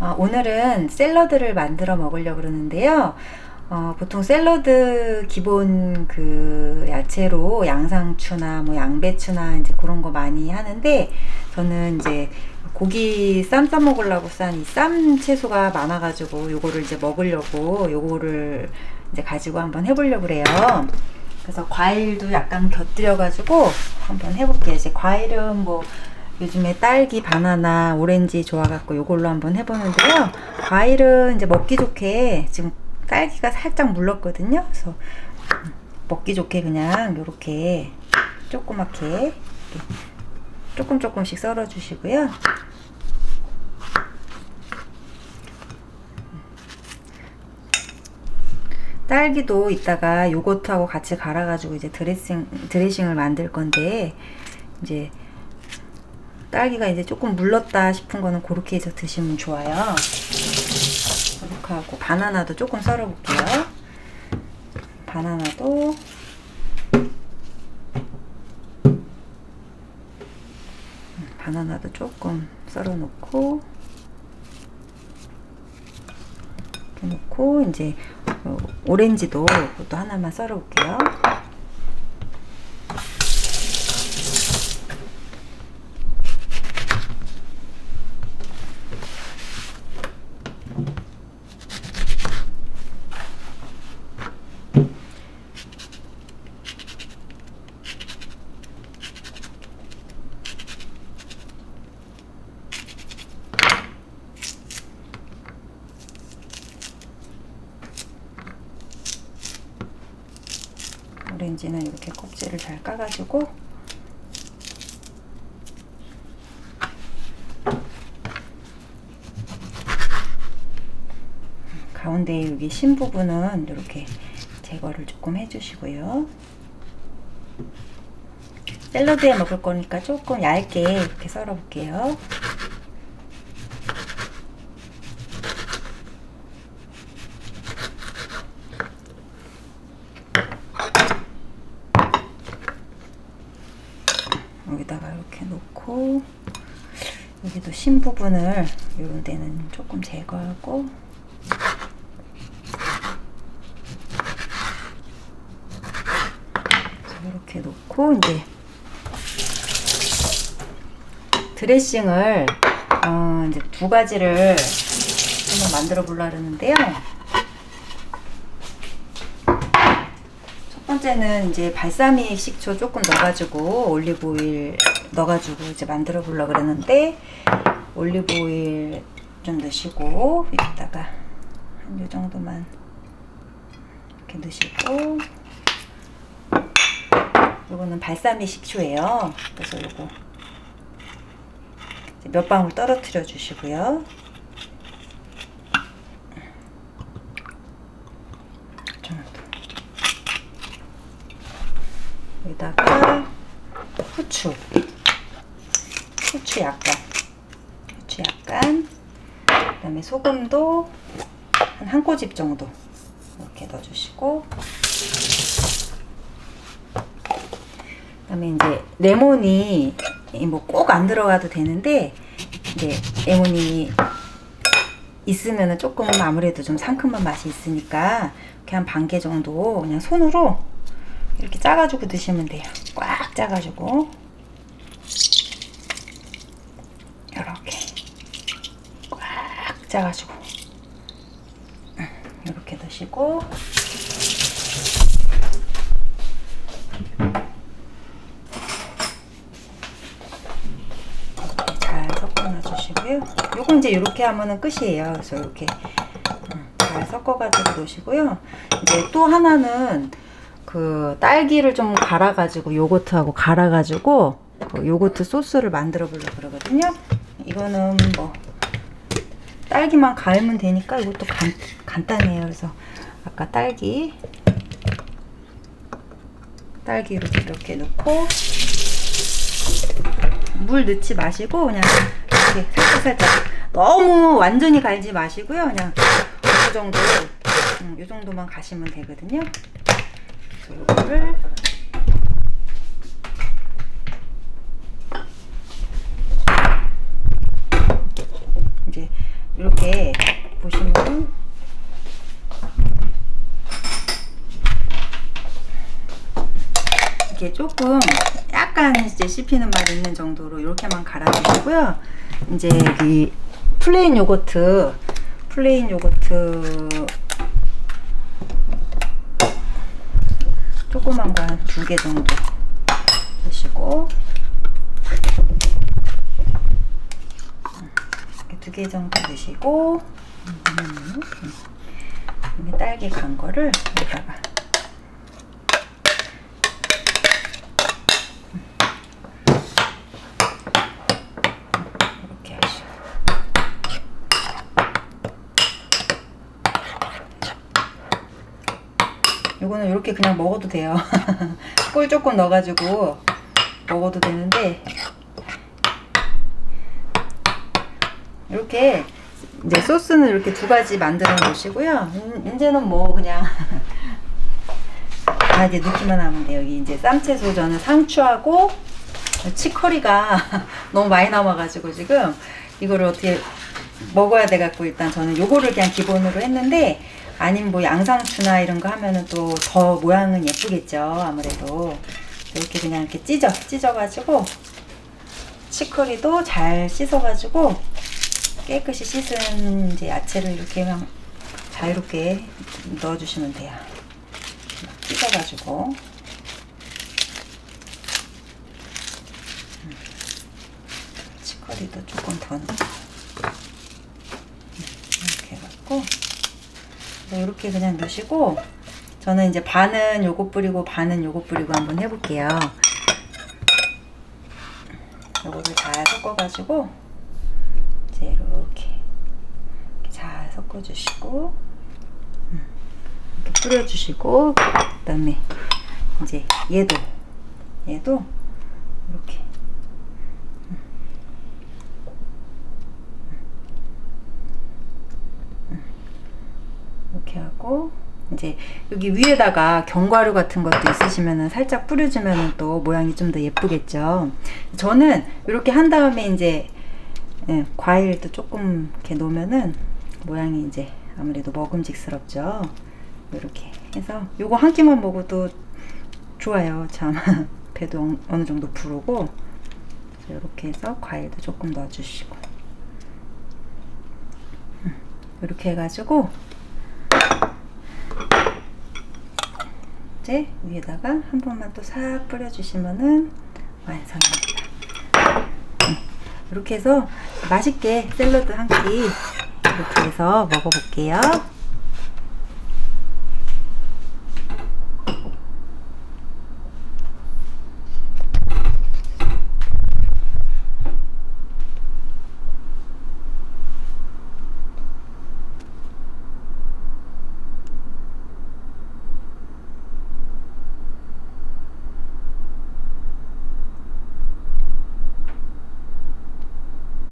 어, 오늘은 샐러드를 만들어 먹으려고 그러는데요. 어, 보통 샐러드 기본 그 야채로 양상추나 뭐 양배추나 이제 그런 거 많이 하는데 저는 이제 고기 쌈 싸 먹으려고 싼 이 쌈 채소가 많아가지고 요거를 이제 먹으려고 요거를 이제 가지고 한번 해보려고 그래요. 그래서 과일도 약간 곁들여가지고 한번 해볼게요. 이제 과일은 뭐 요즘에 딸기, 바나나, 오렌지 좋아갖고 요걸로 한번 해보는데요. 과일은 이제 먹기 좋게 지금 딸기가 살짝 물렀거든요. 그래서 먹기 좋게 그냥 요렇게 조그맣게 조금 조금씩 썰어 주시고요. 딸기도 이따가 요거트하고 같이 갈아가지고 이제 드레싱 드레싱을 만들 건데 이제 딸기가 이제 조금 물렀다 싶은 거는 그렇게 해서 드시면 좋아요. 이렇게 하고 바나나도 조금 썰어 볼게요. 바나나도 바나나도 조금 썰어 놓고 이렇게 놓고 이제 어, 오렌지도 또 하나만 썰어 볼게요. 오렌지는 이렇게 껍질을 잘 까가지고 가운데 여기 신 부분은 이렇게 제거를 조금 해주시고요. 샐러드에 먹을 거니까 조금 얇게 이렇게 썰어 볼게요. 여기다가 이렇게 놓고 여기도 신 부분을 이런 데는 조금 제거하고 이렇게 놓고 이제 드레싱을 어 이제 두 가지를 한번 만들어 보려 그러는데요. 번째는 이제 발사믹 식초 조금 넣어가지고 올리브 오일 넣어가지고 이제 만들어 보려 고 그러는데 올리브 오일 좀 넣으시고 여기다가 한 요 정도만 이렇게 넣으시고 요거는 발사믹 식초예요. 그래서 요거 몇 방울 떨어뜨려 주시고요. 여기다가 후추. 후추 약간. 후추 약간. 그 다음에 소금도 한 한 꼬집 정도 이렇게 넣어주시고. 그 다음에 이제 레몬이 뭐 꼭 안 들어가도 되는데 이제 레몬이 있으면은 조금 아무래도 좀 상큼한 맛이 있으니까 이렇게 한 반 개 정도 그냥 손으로 이렇게 짜가지고 드시면 돼요. 꽉 짜가지고 이렇게 꽉 짜가지고 이렇게 드시고 잘 섞어놔 주시고요. 요거 이제 이렇게 하면은 끝이에요. 그래서 이렇게 음, 잘 섞어가지고 놓으시고요. 이제 또 하나는 그 딸기를 좀 갈아가지고 요거트하고 갈아가지고 그 요거트 소스를 만들어 보려고 그러거든요. 이거는 뭐 딸기만 갈면 되니까 이것도 간, 간단해요. 그래서 아까 딸기 딸기를 이렇게 넣고 물 넣지 마시고 그냥 이렇게 살짝 살짝 너무 완전히 갈지 마시고요. 그냥 어느 정도 음, 이 정도만 가시면 되거든요. 이거를 이제 이렇게 보시면 이렇게 조금 약간 이제 씹히는 맛이 있는 정도로 이렇게만 갈아주시고요. 이제 이 플레인 요거트, 플레인 요거트 조그만 거 한 두 개 정도 드시고. 두 개 정도 드시고. 음, 음, 딸기 간 거를 여기다가 이렇게 하시고 이거는 이렇게 그냥 먹어도 돼요. 꿀 조금 넣어가지고 먹어도 되는데 이렇게 이제 소스는 이렇게 두 가지 만들어 놓으시고요. 음, 이제는 뭐 그냥 다 이제 넣기만 하면 돼요. 여기 이제 쌈채소 저는 상추하고 치커리가 너무 많이 남아가지고 지금 이거를 어떻게 먹어야 돼갖고 일단 저는 요거를 그냥 기본으로 했는데 아니면 뭐 양상추나 이런 거 하면은 또 더 모양은 예쁘겠죠 아무래도 이렇게 그냥 이렇게 찢어 찢어가지고 치커리도 잘 씻어가지고 깨끗이 씻은 이제 야채를 이렇게 그냥 자유롭게 넣어주시면 돼요. 찢어가지고 음. 치커리도 조금 더 음, 이렇게 해갖고 이렇게 그냥 넣으시고 저는 이제 반은 요거 뿌리고 반은 요거 뿌리고 한번 해볼게요. 요거를 잘 섞어가지고 이제 이렇게, 이렇게 잘 섞어주시고 음, 이렇게 뿌려주시고 그다음에 이제 얘도 얘도 이렇게 음. 음. 하고 이제 여기 위에다가 견과류 같은 것도 있으시면은 살짝 뿌려주면은 또 모양이 좀 더 예쁘겠죠. 저는 이렇게 한 다음에 이제 예, 과일도 조금 이렇게 놓으면은 모양이 이제 아무래도 먹음직스럽죠. 이렇게 해서 요거 한 끼만 먹어도 좋아요. 참 배도 어느- 정도 부르고 이렇게 해서 과일도 조금 넣어주시고 음, 이렇게 해가지고 이제 위에다가 한 번만 또 싹 뿌려주시면은 완성입니다. 음, 이렇게 해서 맛있게 샐러드 한 끼 이렇게 해서 먹어볼게요.